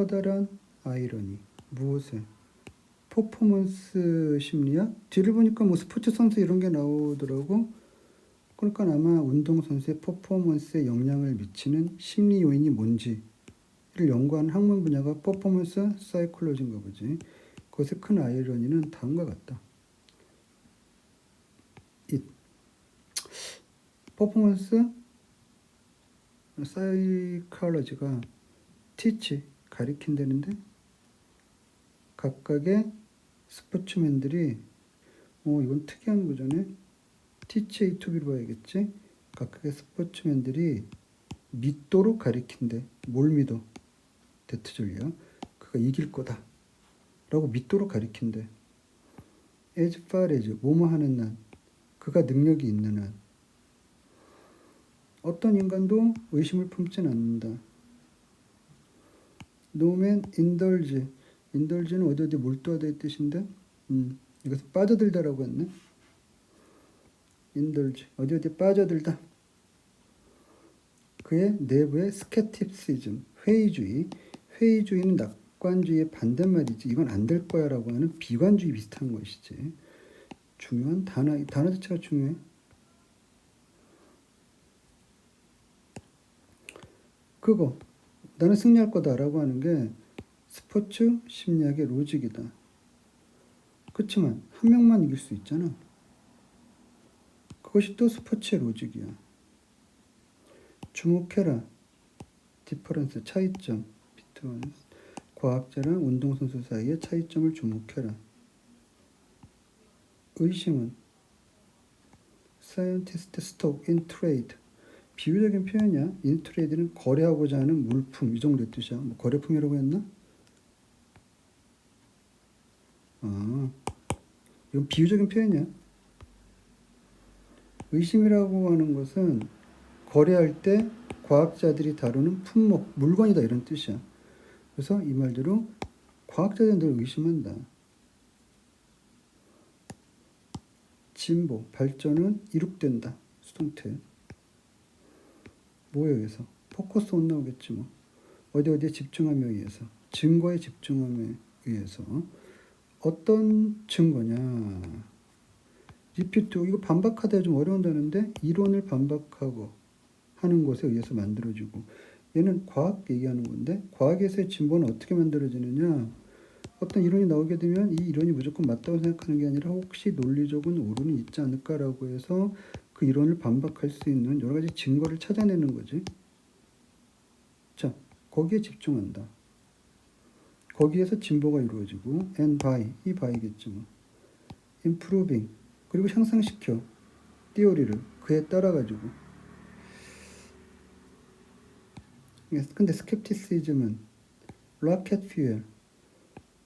커다란 아이러니 무엇에 퍼포먼스 심리야? 뒤를 보니까 뭐 스포츠 선수 이런 게 나오더라고. 그러니까 아마 운동 선수의 퍼포먼스에 영향을 미치는 심리 요인이 뭔지를 연구하는 학문 분야가 퍼포먼스 사이콜로지인가 보지. 그것의 큰 아이러니는 다음과 같다. 이 퍼포먼스 사이콜로지가 티치 가리킨다는데 각각의 스포츠맨들이 어 이건 특이한 구조네. 티치 A2B로 봐야겠지? 각각의 스포츠맨들이 믿도록 가리킨대. 뭘 믿어? 대트절이야? 그가 이길 거다. 라고 믿도록 가리킨대. As far as 뭐뭐 하는 난 그가 능력이 있는 한. 어떤 인간도 의심을 품진 않는다 노맨 인덜지 인덜지는 어디 어디 몰두하다 의 뜻인데 음, 이것은 빠져들다라고 했네. 인덜지 어디 어디 빠져들다. 그의 내부의 스케tip시즘 회의주의. 회의주의는 낙관주의의 반대말이지 이건 안 될 거야 라고 하는 비관주의 비슷한 것이지. 중요한 단어 단어 자체가 중요해. 그거 나는 승리할 거다라고 하는 게 스포츠 심리학의 로직이다. 그렇지만 한 명만 이길 수 있잖아. 그것이 또 스포츠의 로직이야. 주목해라. 디퍼런스 차이점. 비트런스. 과학자랑 운동선수 사이의 차이점을 주목해라. 의심은 scientist stock. 비유적인 표현이야. trade는 거래하고자 하는 물품 이 정도 뜻이야. 뭐 거래품이라고 했나? 아, 이건 비유적인 표현이야. 의심이라고 하는 것은 거래할 때 과학자들이 다루는 품목, 물건이다 이런 뜻이야. 그래서 이 말대로 과학자들은 늘 의심한다. 진보, 발전은 이룩된다. 수동태. 뭐에 의해서? 포커스 온 나오겠지 뭐. 어디 어디에 집중함에 의해서. 증거에 집중함에 의해서. 어떤 증거냐? 리피트 이거 반박하다 좀 어려운다는데 이론을 반박하고 하는 것에 의해서 만들어지고 얘는 과학 얘기하는 건데 과학에서의 진보는 어떻게 만들어지느냐? 어떤 이론이 나오게 되면 이 이론이 무조건 맞다고 생각하는 게 아니라 혹시 논리적인 오류는 있지 않을까라고 해서 그 이론을 반박할 수 있는 여러 가지 증거를 찾아내는 거지. 자, 거기에 집중한다. 거기에서 진보가 이루어지고 and by 이 by겠죠 뭐. improving 그리고 향상시켜 띠오리를 그에 따라 가지고 근데 스캡티시즘은 로켓 퓨엘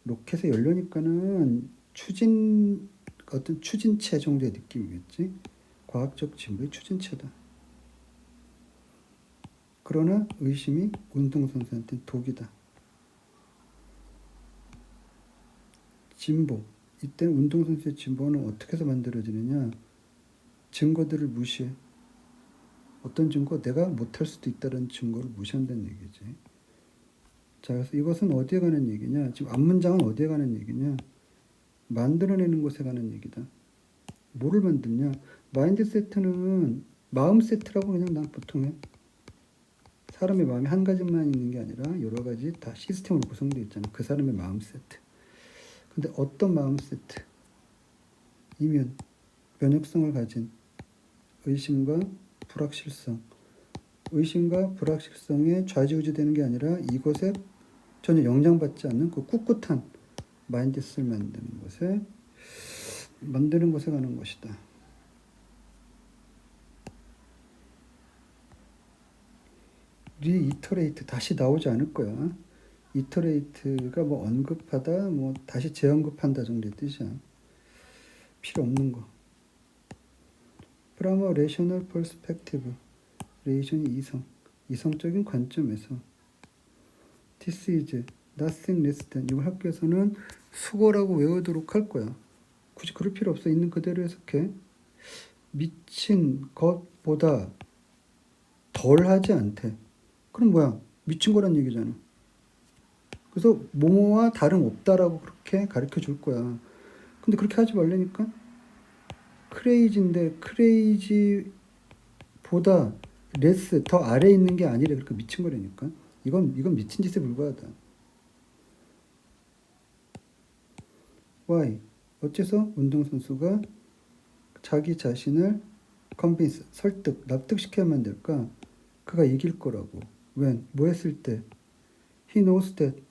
로켓의 연료니까는 추진 어떤 추진체 정도의 느낌이겠지 과학적 진보의 추진체다 그러나 의심이 운동선수한테는 독이다 진보. 이때 운동선수의 진보는 어떻게 해서 만들어지느냐? 증거들을 무시해. 어떤 증거? 내가 못할 수도 있다는 증거를 무시한다는 얘기지. 자, 그래서 이것은 어디에 관한 얘기냐? 지금 앞문장은 어디에 관한 얘기냐? 만들어내는 것에 관한 얘기다. 뭐를 만드냐? 마인드 세트는 마음 세트라고 그냥 난 보통 해. 사람의 마음이 한 가지만 있는 게 아니라 여러 가지 다 시스템으로 구성되어 있잖아. 그 사람의 마음 세트. 근데 어떤 마음 세트 이면 면역성을 가진 의심과 불확실성, 의심과 불확실성에 좌지우지되는 게 아니라 이것에 전혀 영향받지 않는 그 꿋꿋한 마인드셋을 만드는 것에 만드는 것에 관한 것이다. 리이터레이트 다시 나오지 않을 거야. 이터레이트가 뭐 언급하다 뭐 다시 재언급한다 정도의 뜻이야. 필요 없는 거. A rational perspective. 레이션이 이성. 이성적인 관점에서. This is nothing less than. 이걸 학교에서는 수고라고 외우도록 할 거야. 굳이 그럴 필요 없어. 있는 그대로 해석해. 미친 것보다 덜 하지 않대. 그럼 뭐야? 미친 거란 얘기잖아. 그래서 뭐뭐와 다름없다라고 그렇게 가르쳐 줄 거야. 근데 그렇게 하지 말라니까? 크레이지인데 크레이지보다 레스 더 아래 에 있는 게 아니라 그렇게 미친 거라니까. 이건 이건 미친 짓에 불과하다. why? 어째서 운동선수가 자기 자신을 컨빈스, 설득, 납득시켜야만 될까? 그가 이길 거라고. When? 뭐 했을 때? he knows that.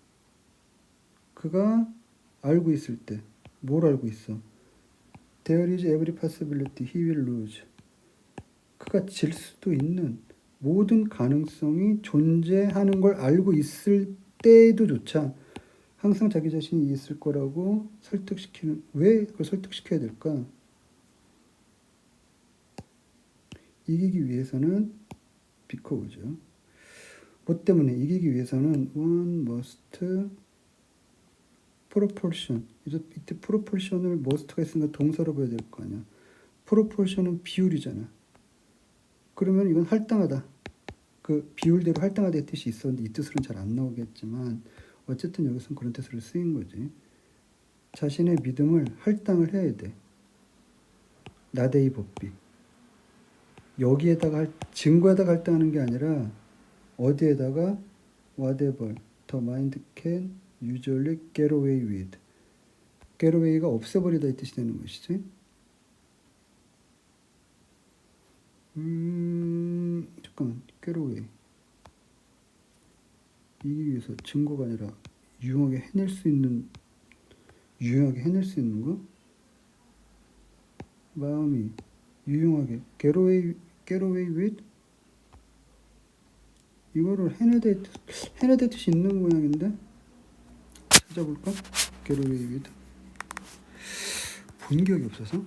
그가 알고 있을 때. 뭘 알고 있어? There is every possibility he will lose. 그가 질 수도 있는 모든 가능성이 존재하는 걸 알고 있을 때에도조차 항상 자기 자신이 있을 거라고 설득시키는 왜 그걸 설득시켜야 될까? 이기기 위해서는 because 뭐 때문에 이기기 위해서는 one must proportion 이때 proportion을 must가 있으니까 동사로 봐야 될 거 아니야. proportion은 비율이잖아. 그러면 이건 할당하다. 그 비율대로 할당하다의 뜻이 있었는데 이 뜻으로는 잘 안 나오겠지만 어쨌든 여기서는 그런 뜻으로 쓰인 거지. 자신의 믿음을 할당을 해야 돼. 나대의 법비. 여기에다가 할, 증거에다가 할당하는 게 아니라 어디에다가 whatever the mind can usually get away with. get away가 없애버리다 이 뜻이 되는 것이지. 음, 잠깐만, get away. 이기 위해서 증거가 아니라 유용하게 해낼 수 있는 유용하게 해낼 수 있는 거? 마음이 유용하게 get away, get away with 이거를 해내대 뜻이 있는 모양인데 찾아볼까? with 본 기억이 없어서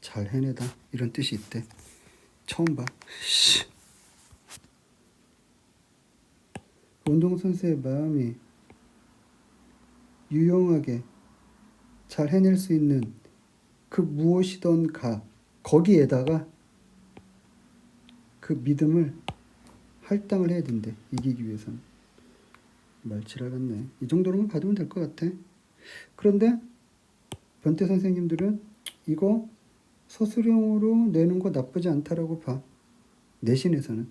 잘 해내다 이런 뜻이 있대. 처음 봐. 씨. 운동선수의 마음이 유용하게 잘 해낼 수 있는 그 무엇이던가 거기에다가 그 믿음을 할당을 해야 된대 이기기 위해서는 말치를 같네 이 정도로만 받으면 될 것 같아 그런데 변태 선생님들은 이거 서술형으로 내는 거 나쁘지 않다라고 봐. 내신에서는.